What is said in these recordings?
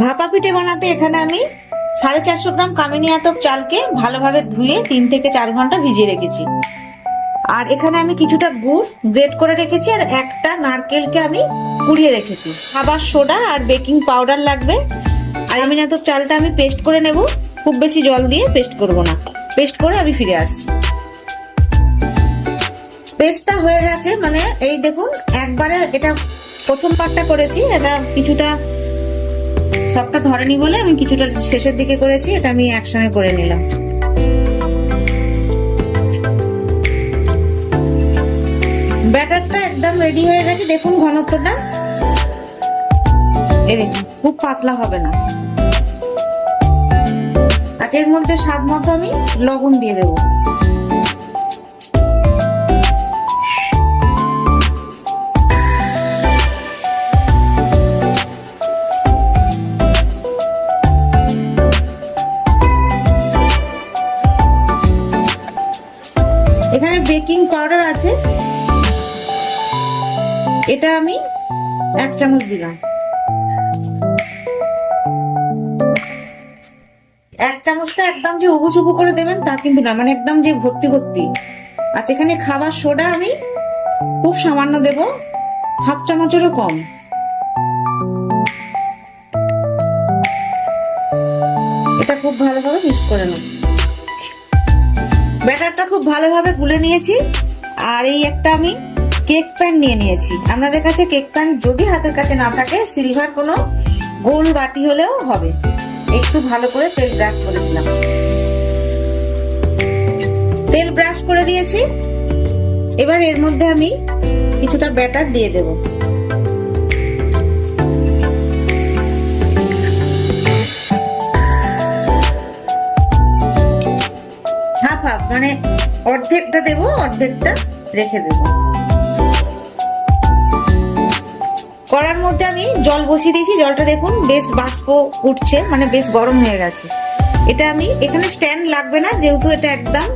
ভাপা পিঠে বানাতে এখানে আমি সাড়ে চারশো গ্রাম কামিনী আতপ চালকে ভালোভাবে ধুয়ে তিন থেকে চার ঘণ্টা ভিজিয়ে রেখেছি। আর এখানে আমি কিছুটা গুড় গ্রেট করে রেখেছি আর একটা নারকেলকে আমি কুড়িয়ে রেখেছি। খাবার সোডা আর বেকিং পাউডার লাগবে। আর আমি না তো চালটা আমি পেস্ট করে নেব। খুব বেশি জল দিয়ে পেস্ট করব না। পেস্ট করে আমি ফিরে আসছি। পেস্টটা হয়ে গেছে। মানে এই দেখুন, একবারে এটা প্রথম পার্টটা করেছি। এটা কিছুটা সবটা ধরেনি বলে আমি কিছুটা শেষের দিকে করেছি, এটা আমি একসঙ্গে করে নিলাম। ব্যাটারটা একদম রেডি হয়ে গেছে। দেখুন ঘনত্বটা। দেখুন, খুব পাতলা হবে না। আচ্ছা এর মধ্যে স্বাদ মতো আমি লবণ দিয়ে দেবো। এটা আমি এক চামচ দিলাম। এক চামচটা একদম যে উবু চুবু করে দেবেন তা কিন্তু না মানে একদম যে ভর্তি ভর্তি। আচ্ছা এখানে খাবার সোডা আমি খুব সামান্য দেব, হাফ চামচেরও কম। এটা খুব ভালোভাবে মিক্স করে নেব। ব্যাটারটা খুব ভালোভাবে গুলে নিয়েছি। আর এই একটা আমি কেক প্যান নিয়ে নিয়েছি। আপনাদের কাছে কেক প্যান যদি হাতের কাছে না থাকে, সিলভার কোনো গোল বাটি হলেও হবে। একটু ভালো করে তেল ব্রাশ করে দিলাম। তেল ব্রাশ করে দিয়েছি। এবার এর মধ্যে আমি কিছুটা ব্যাটার দিয়ে দেব। হাফ হাফ মানে অর্ধেকটা দেবো, অর্ধেকটা রেখে দেবো। কড়ার মধ্যে আমি জল বসিয়ে দিয়েছি। জলটা দেখুন, বেশ বাষ্প উঠছে মানে বেশ গরম হয়ে গেছে। এটা আমি, এখানে স্ট্যান্ড লাগবে না, যেহেতু এটা একদম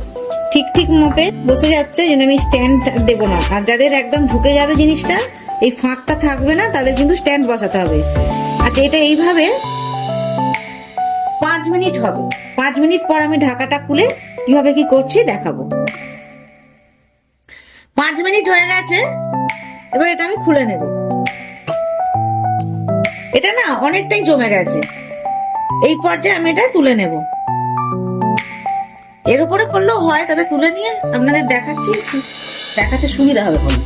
ঠিক ঠিক মপে বসে যাচ্ছে জন্য আমি স্ট্যান্ড দেবো না। আর যাদের একদম ঢুকে যাবে জিনিসটা, এই ফাঁকটা থাকবে না, তাদের কিন্তু স্ট্যান্ড বসাতে হবে। আচ্ছা এটা এইভাবে পাঁচ মিনিট হবে। পাঁচ মিনিট পর আমি ঢাকাটা খুলে কীভাবে কি করছি দেখাবো। পাঁচ মিনিট হয়ে গেছে, এবার এটা আমি খুলে নেব। এটা না অনেকটাই জমে গেছে। এই পর্যায়ে আমি এটা তুলে নেব। এর উপরে করলেও হয়, তবে তুলে নিয়ে আপনাদের দেখাচ্ছি, দেখাতে সুবিধা হবে কোনো।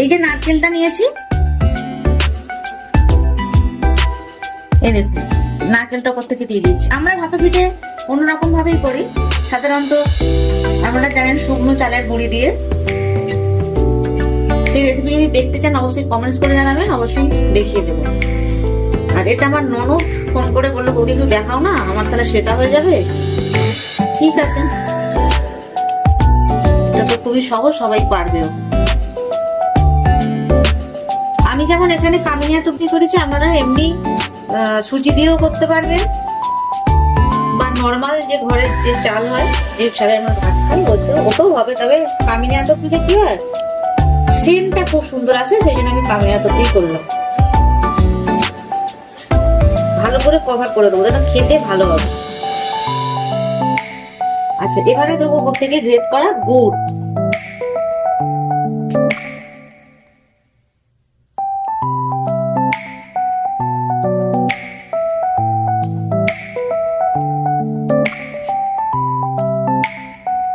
এই যে নারকেলটা নিয়েছি, এই দেখুন, নারকেলটা করতে দিয়ে দিচ্ছি আমরা ভাপে পিঠে অন্যরকম ভাবেই করি। সাধারণত আপনারা জানেন শুকনো চালের গুঁড়ি দিয়ে সেই রেসিপি যদি দেখতে চান, অবশ্যই কমেন্টস করে জানাবেন, অবশ্যই দেখিয়ে দেবো। আর এটা আমার ননদ ফোন করে বলল, বৌদি, একটু দেখাও না, আমার তাহলে সেটা হয়ে যাবে? ঠিক আছে। তো খুবই সহজ, সবাই পারবেও। আমি যেমন এখানে কামিনিয়া তুপ্তি করেছি, আপনারা এমনি সুজি দিয়েও করতে পারবেন। বা নর্মাল যে ঘরের যে চাল হয় যে চালের আমরা ভাত খাই, ওতেও ওতেও হবে, তবে কামিনিয়া তুপ্তিতে কি হয়? সেন্টটা খুব সুন্দর আছে, সেই জন্য আমি কামিনা তৈরি করলাম। ভালো করে কভার করে দেবো, যেন খেতে ভালো হবে। আচ্ছা এবারে দেবো ওর থেকে গ্রেট করা গুড়।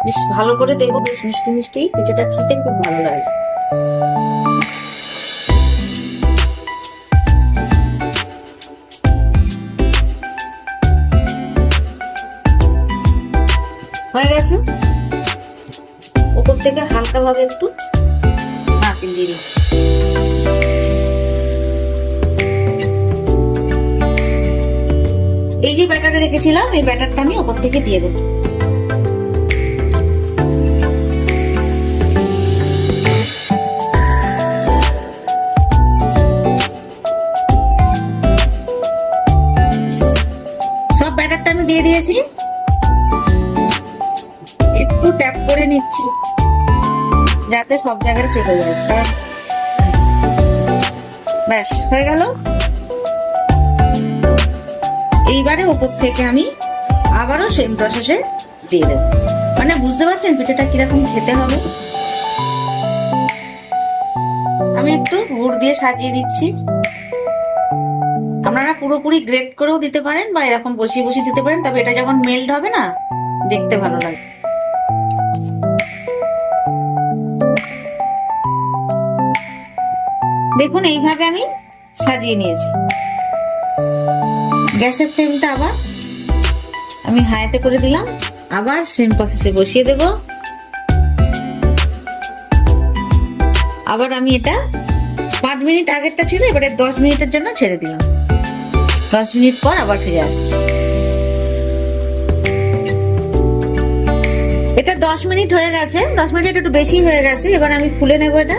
বেশ ভালো করে দেবো বেশ মিষ্টি মিষ্টি পিঠাটা খেতে খুব ভালো লাগে। হয়ে গেছে? উপর থেকে হালকা ভাবে একটু নারকেল দিয়ে এই যে ব্যাটারটা রেখেছিলাম, এই ব্যাটারটা আমি ওপর থেকে দিয়ে দেবো। আমি একটু ট্যাপ করে নিচ্ছি। যাতে সব জায়গায় চলে যায়। ব্যাস, হয়ে গেল। এইবারে ওপর থেকে আমি আবারও সেম প্রসেসে দিয়ে দেবো। মানে বুঝতে পারছেন পিঠেটা কীরকম খেতে হবে? আমি একটু গুড় দিয়ে সাজিয়ে দিচ্ছি। পুরোপুরি গ্রেট করেও দিতে পারেন বা এরকম বসিয়ে বসিয়ে দিতে পারেন, তবে এটা যখন মেল্ট হবে না, দেখতে ভালো লাগে দেখুন, এইভাবে আমি সাজিয়ে নিয়েছি। গ্যাসের ফ্লেমটা আবার আমি হাইতে করে দিলাম। আবার সেম প্রসেসে বসিয়ে দেব। আবার আমি এটা পাঁচ মিনিট আগেরটা ছিল, এবারে দশ মিনিটের জন্য ছেড়ে দিলাম। দশ মিনিট পর আবার ফিরে আসছি। এটা দশ মিনিট হয়ে গেছে। দশ মিনিট একটু বেশি হয়ে গেছে। এবার আমি খুলে নেব এটা।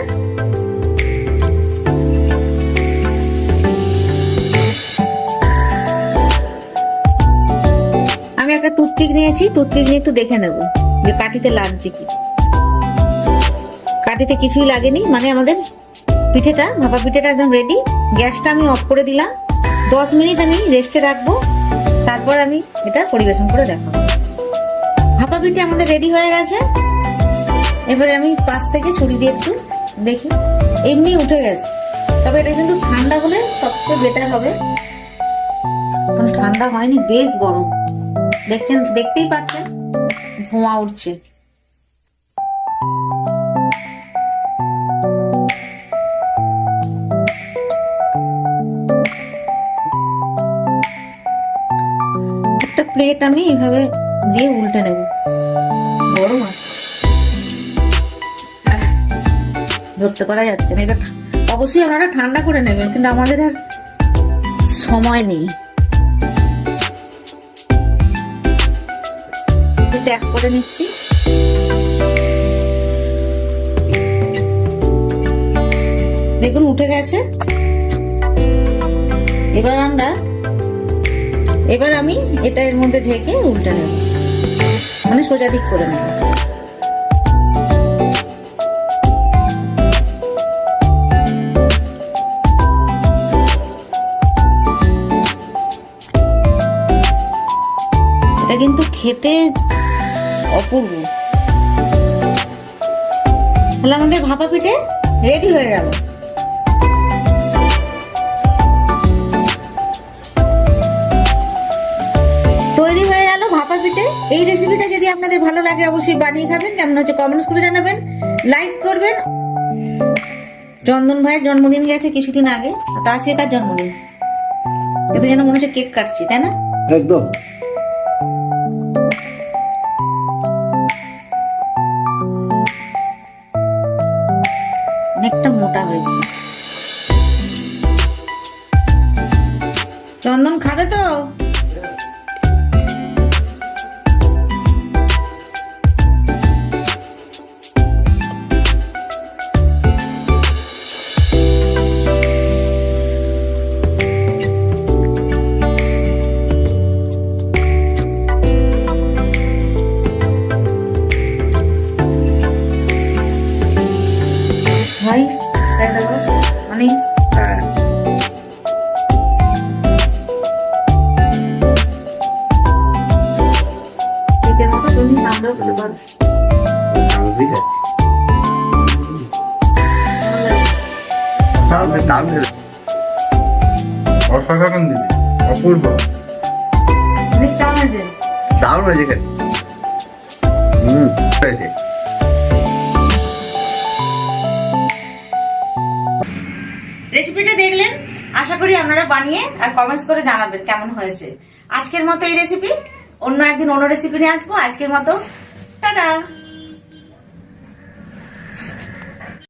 আমি একটা টুথপিক নিয়েছি। টুথপিক নিয়ে একটু দেখে নেব যে কাঠিতে লাগছে কি। কাঠিতে কিছুই লাগেনি। মানে আমাদের পিঠেটা, ভাপা পিঠেটা একদম রেডি গ্যাসটা আমি অফ করে দিলাম। দশ মিনিট আমি রেস্টে রাখব, তারপর আমি এটা পরিবেশন করে দেখাবো। ভাপা পিঠে আমাদের রেডি হয়ে গেছে। এবারে আমি পাশ থেকে ছুরি দিয়ে একটু দেখি। এমনি উঠে গেছে। তবে এটা কিন্তু ঠান্ডা হলে সবচেয়ে বেটার হবে। ঠান্ডা হয়নি, বেশ গরম। দেখছেন, দেখতেই পাচ্ছেন, ধোঁয়া উঠছে। প্লেট আমি এইভাবে দিয়ে উল্টে নেব। আছে আহ, ধরতে পারা যাচ্ছে না। এটা অবশ্যই আপনারা ঠান্ডা করে নেবেন কিন্তু আমাদের আর সময় নেই। ত্যাগ করে নিচ্ছি। দেখুন উঠে গেছে। এবার আমরা এবার আমি এটা এর মধ্যে ঢেকে উল্টে নেব। মানে সোজা দিক করে নেব। এটা কিন্তু খেতে অপূর্ব। তাহলে আমাদের ভাপা পিঠে রেডি হয়ে গেল। এই রেসিপিটা যদি আপনাদের ভালো লাগে অবশ্যই বানিয়ে খাবেন। কেমন হচ্ছে কমেন্টস করে জানাবেন। লাইক করবেন। চন্দন ভাইয়ের জন্মদিন গেছে কিছুদিন আগে। তা আজকে তার জন্মদিন? এতে যেন মনে হচ্ছে কেক কাটছি তাই না? একদম। অনেকটা মোটা হয়েছে। চন্দন খাবে তো? অসাধারণ দিদি অপূর্ব। জিনিস কেমন আছে। দারুণ হয়েছে খেতে হুম হয়েছে রেসিপিটা দেখলেন? আশা করি আপনারা বানিয়ে আর কমেন্টস করে জানাবেন কেমন হয়েছে। আজকের মতো এই রেসিপি অন্য একদিন অন্য রেসিপি নিয়ে আসব। আজকের মতো। টাটা।